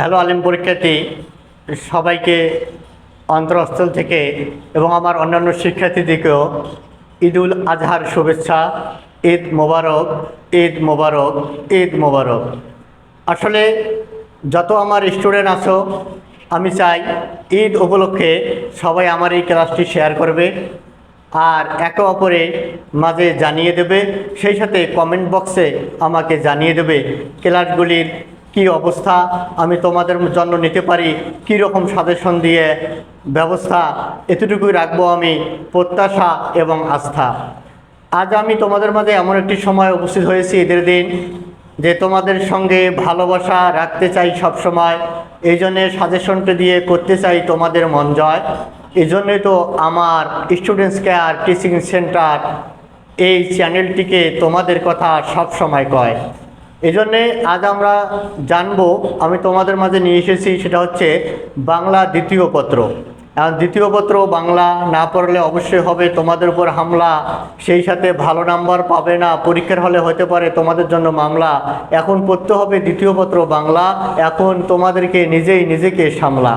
Hello আলিম পরীক্ষার্থী, সবাইকে অন্তরস্থল থেকে এবং আমার অন্যান্য শিক্ষার্থীদেরকেও ঈদুল আজহার শুভেচ্ছা, ঈদ মোবারক ঈদ মোবারক ঈদ মোবারক। আসলে যত আমার স্টুডেন্ট আছো, আমি চাই ঈদ উপলক্ষে সবাই আমার এই ক্লাসটি শেয়ার করবে আর একে অপরে মাঝে জানিয়ে দেবে, সেই সাথে কমেন্ট বক্সে আমাকে জানিয়ে দেবে ক্লাসগুলির কি অবস্থা? আমি তোমাদের জন্য নিতে পারি? কী রকম সাজেশন দিয়ে ব্যবস্থা? এতটুকুই রাখব আমি প্রত্যাশা এবং আস্থা। আজ আমি তোমাদের মাঝে এমন একটি সময় উপস্থিত হয়েছি ঈদের দিন, যে তোমাদের সঙ্গে ভালোবাসা রাখতে চাই সব সময় এই জন্যে সাজেশনটা দিয়ে করতে চাই তোমাদের মন জয়। এই জন্যই তো আমার স্টুডেন্টস কেয়ার টিচিং সেন্টার এই চ্যানেলটিকে তোমাদের কথা সব সময় কয়। এই জন্যে আজ আমরা জানব, আমি তোমাদের মাঝে নিয়ে এসেছি, সেটা হচ্ছে বাংলা দ্বিতীয় পত্র। এখন দ্বিতীয় পত্র বাংলা না পড়লে অবশ্যই হবে, তোমাদের উপর হামলা, সেই সাথে ভালো নাম্বার পাবে না, পরীক্ষার হলে হতে পারে তোমাদের জন্য মামলা। এখন পড়তে হবে দ্বিতীয় পত্র বাংলা, এখন তোমাদেরকে নিজেই নিজেকে সামলা।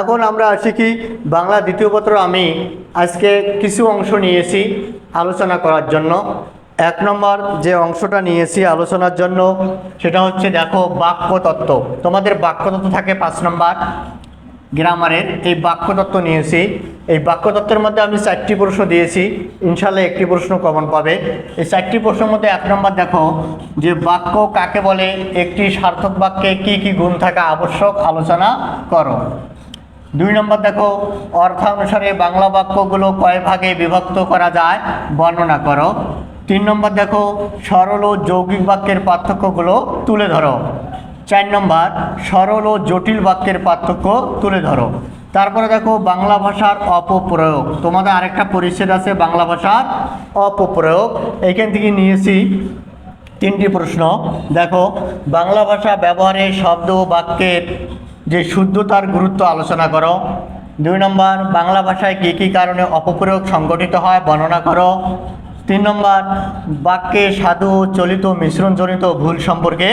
এখন আমরা আসি কি, বাংলা দ্বিতীয় পত্র আমি আজকে কিছু অংশ নিয়েছি আলোচনা করার জন্য। এক নম্বর যে অংশটা নিয়েছি আলোচনার জন্য, সেটা হচ্ছে দেখো বাক্যতত্ত্ব। তোমাদের বাক্যতত্ত্ব থাকে পাঁচ নম্বর গ্রামারের। এই বাক্যতত্ত্ব নিয়েছি। এই বাক্যতত্ত্বের মধ্যে আমি চারটি প্রশ্ন দিয়েছি। ইনশাল্লাহ একটি প্রশ্ন কমন পাবে। এই চারটি প্রশ্নের মধ্যে এক নম্বর দেখো যে বাক্য কাকে বলে, একটি সার্থক বাক্যে কি কি গুণ থাকা আবশ্যক আলোচনা করো। দুই নম্বর দেখো, অর্থানুসারে বাংলা বাক্যগুলো কয় ভাগে বিভক্ত করা যায়, বর্ণনা করো। তিন নম্বর দেখো, সরল ও যৌগিক বাক্যের পার্থক্যগুলো তুলে ধরো। চার নম্বর, সরল ও জটিল বাক্যের পার্থক্য তুলে ধরো। তারপরে দেখো, বাংলা ভাষার অপপ্রয়োগ। তোমাদের আরেকটা পরিচ্ছেদ আছে, বাংলা ভাষার অপপ্রয়োগ। এখান থেকে নিয়েছি তিনটি প্রশ্ন। দেখো, বাংলা ভাষা ব্যবহারে শব্দ ও বাক্যের যে শুদ্ধতার গুরুত্ব আলোচনা করো। দুই নম্বর, বাংলা ভাষায় কী কী কারণে অপপ্রয়োগ সংগঠিত হয় বর্ণনা করো। তিন নম্বর, বাক্যে সাধু, চলিত মিশ্রণজনিত ভুল সম্পর্কে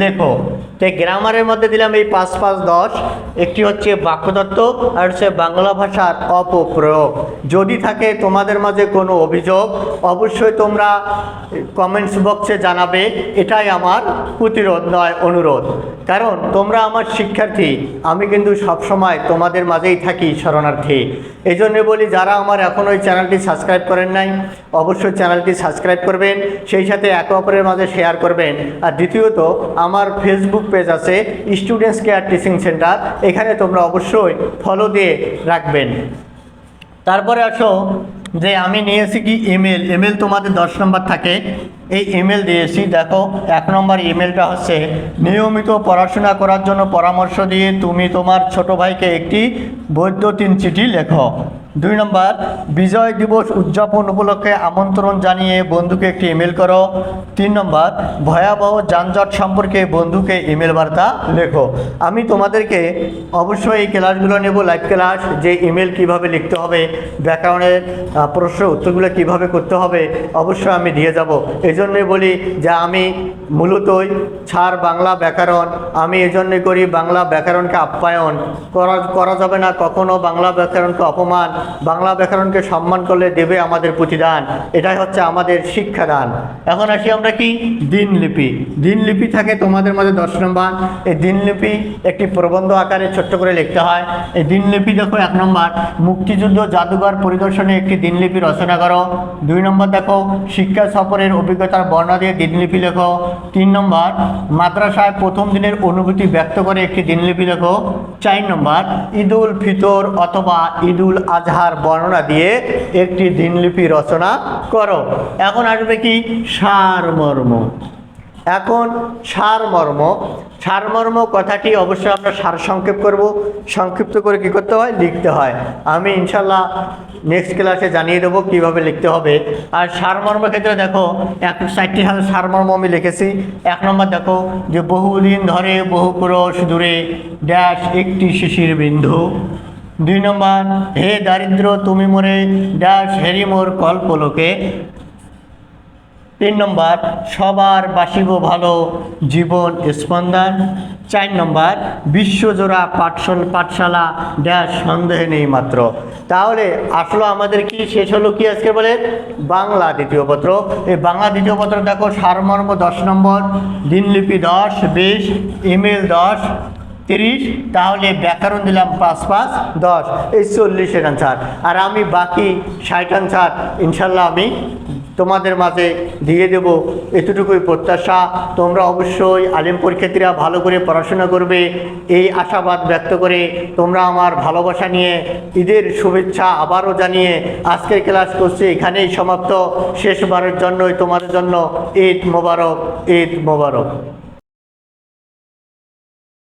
লেখো। তো গ্রামারের মধ্যে দিলাম এই পাঁচ পাঁচ দশ। একটি হচ্ছে বাক্যতত্ত্ব আর হচ্ছে বাংলা ভাষার অপপ্রয়োগ। যদি থাকে তোমাদের মাঝে কোনো অভিযোগ, অবশ্যই তোমরা কমেন্টস বক্সে জানাবে। এটাই আমার প্রতিরোধ নয়, অনুরোধ। কারণ তোমরা আমার শিক্ষার্থী, আমি কিন্তু সবসময় তোমাদের মাঝেই থাকি শরণার্থী। এই জন্য বলি, যারা আমার এখন ওই চ্যানেলটি সাবস্ক্রাইব করেন নাই, অবশ্যই চ্যানেলটি সাবস্ক্রাইব করবেন, সেই সাথে একে অপরের মাঝে শেয়ার করবেন। আর দ্বিতীয়ত, আমার ফেসবুক পেজ আছে স্টুডেন্টস কেয়ার টিচিং সেন্টার এখানে তোমরা অবশ্যই ফলো দিয়ে রাখবেন। তারপরে আসো, যে আমি নিয়েছি কি ইমেল ইমেল তোমাদের দশ নম্বর থাকে। এই ইমেল দিয়েছি, দেখো, এক নম্বর ইমেলটা হচ্ছে, নিয়মিত পড়াশোনা করার জন্য পরামর্শ দিয়ে তুমি তোমার ছোট ভাইকে একটি বৈদ্যুতিন চিঠি লেখো। দুই নম্বর বিজয় দিবস উদযাপন উপলক্ষে আমন্ত্রণ জানিয়ে বন্ধুকে একটি ইমেল করো। তিন নম্বর ভয়াবহ যানজট সম্পর্কে বন্ধুকে ইমেল বার্তা লেখো। আমি তোমাদেরকে অবশ্যই এই ক্লাসগুলো নেব লাইভ ক্লাস যে ইমেল কীভাবে লিখতে হবে ব্যাকরণের আহ, প্রশ্নের উত্তরগুলো কীভাবে করতে হবে অবশ্যই আমি দিয়ে যাব। এই জন্যই বলি যে আমি মূলতই ছাড় বাংলা ব্যাকরণ আমি এজন্যই করি বাংলা ব্যাকরণকে আপ্যায়ন। করা করা যাবে না কখনো বাংলা ব্যাকরণকে অপমান বাংলা ব্যাকরণকে সম্মান করলে দেবে আমাদের প্রতিদান। এটাই হচ্ছে আমাদের শিক্ষাদান। এখন আসি আমরা কি? দিনলিপি। দিনলিপি থাকে তোমাদের মাঝে দশ নম্বর। এই দিনলিপি একটি প্রবন্ধ আকারে ছোট্ট করে লিখতে হয়। এই দিনলিপি দেখো এক নম্বর। মুক্তিযুদ্ধ, জাদুঘর পরিদর্শনে একটি দিনলিপি রচনা করো। দুই নম্বর দেখো, শিক্ষা সফরের অভিজ্ঞতার বর্ণনা দিয়ে দিনলিপি লেখো। তিন নম্বর, মাদ্রাসায় প্রথম দিনের অনুভূতি ব্যক্ত করে একটি দিনলিপি লেখো। চার নম্বর, ঈদুল ফিতর অথবা ঈদুল আজহার বর্ণনা দিয়ে একটি দিনলিপি রচনা করো। এখন আসবে কি? সারমর্ম। এখন সারমর্ম। সারমর্ম কথাটি অবশ্যই আমরা সার সংক্ষেপ করব। সংক্ষিপ্ত করে কি করতে হয়? লিখতে হয়। আমি ইনশাল্লাহ নেক্সট ক্লাসে জানিয়ে দেবো কীভাবে লিখতে হবে। আর সারমর্ম ক্ষেত্রে দেখো, এক চারটি সারমর্ম আমি লিখেছি। এক নম্বর দেখো যে বহুদিন ধরে বহু ক্রোশ দূরে, ড্যাশ একটি শিশির বিন্দু। দুই নম্বর, হে দারিদ্র, তুমি মোরে ড্যাশ হেরি মোর কল্পলোকে। তিন নম্বর, সবার বাসিব ভালো জীবন স্পন্দন। চার নম্বর, বিশ্বজোড়া পাঠশাল পাঠশালা ড্যাশ সন্দেহ নেই মাত্র। তাহলে আসলে আমাদের কি, শেষ হলো কি আজকে বলে? বাংলা দ্বিতীয় পত্র। এই বাংলা দ্বিতীয় পত্র দেখো, সারমর্ম দশ নম্বর, দিনলিপি দশ, বিশ, ইমেল দশ তিরিশ, তাহলে ব্যাকরণ দিলাম পাঁচ পাঁচ, দশ। এই চল্লিশের আনসার আর আমি বাকি ষাট আনসার ইনশাল্লাহ আমি তোমাদের মাঝে দিয়ে দেব। এতটুকুই প্রত্যাশা। তোমরা অবশ্যই আলিম পরীক্ষার্থীরা ভালো করে পড়াশোনা করবে। এই আশাবাদ ব্যক্ত করে তোমরা আমার ভালোবাসা নিয়ে, ঈদের শুভেচ্ছা আবারও জানিয়ে আজকের ক্লাস করছি। এখানেই সমাপ্ত। শেষবারের জন্যই তোমাদের জন্য ঈদ মোবারক ঈদ মোবারক।